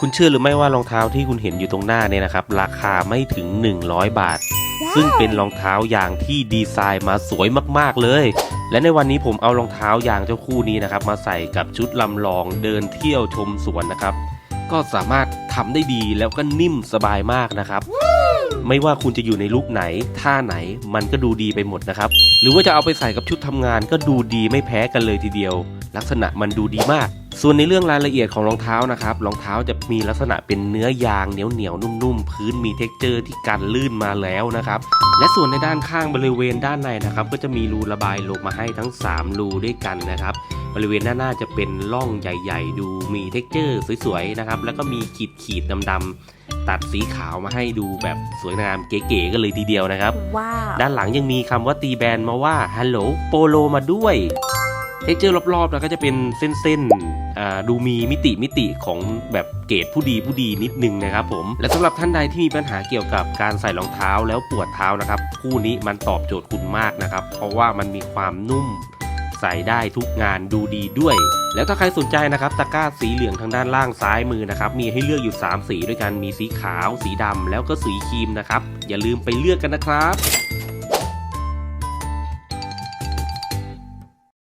คุณเชื่อหรือไม่ว่ารองเท้าที่คุณเห็นอยู่ตรงหน้าเนี่ยนะครับ ราคาไม่ถึง 100 บาท ซึ่งเป็นรองเท้ายางที่ดีไซน์มาสวยมากๆเลย และในวันนี้ผมเอารองเท้ายางเจ้าคู่นี้นะครับ มาใส่กับชุดลำลองเดินเที่ยวชมสวนนะครับ ก็สามารถทำได้ดีแล้วก็นิ่มสบายมากนะครับไม่ว่าคุณจะอยู่ในลุคไหน ท่าไหน มันก็ดูดีไปหมดนะครับ หรือว่าจะเอาไปใส่กับชุดทำงานก็ดูดีไม่แพ้กันเลยทีเดียว ลักษณะมันดูดีมาก ส่วนในเรื่องรายละเอียดของรองเท้านะครับรองเท้าจะมีลักษณะเป็นเนื้อยางเหนียวเหนียวๆนุ่มๆ พื้นมีเท็กเจอร์ที่กันลื่นมาแล้วนะครับ และส่วนในด้านข้างบริเวณด้านในนะครับ ก็จะมีรูระบายลงมาให้ทั้ง 3 รูด้วยกันนะครับ บริเวณด้านหน้าจะเป็นร่องใหญ่ ๆ ดูมีเท็กเจอร์สวยๆนะครับ แล้วก็มีขีดขีดๆดำๆตัดสีขาวมาให้ดูแบบสวยงามเก๋ๆกันเลยทีเดียวนะครับ ว้าว ด้านหลังยังมีคำว่าตีแบนมาว่าฮัลโหลโปโลมาด้วย เท็กเจอร์รอบๆแล้วก็จะเป็นเส้นๆดูมีมิติมิติของแบบเกรดผู้ดีผู้ดีนิดนึงนะครับผมและสำหรับท่านใดที่มีปัญหาเกี่ยวกับการใส่รองเท้าแล้วปวดเท้านะครับคู่นี้มันตอบโจทย์คุณมากนะครับ เพราะว่ามันมีความนุ่มใส่ได้ทุกงานดูดีด้วย แล้วถ้าใครสนใจนะครับตะกร้าสีเหลืองทางด้านล่างซ้ายมือนะครับมีให้เลือกอยู่ 3 สีด้วยกันมีสีขาว สีดำแล้วก็สีครีมนะครับอย่าลืมไปเลือกกันนะครับ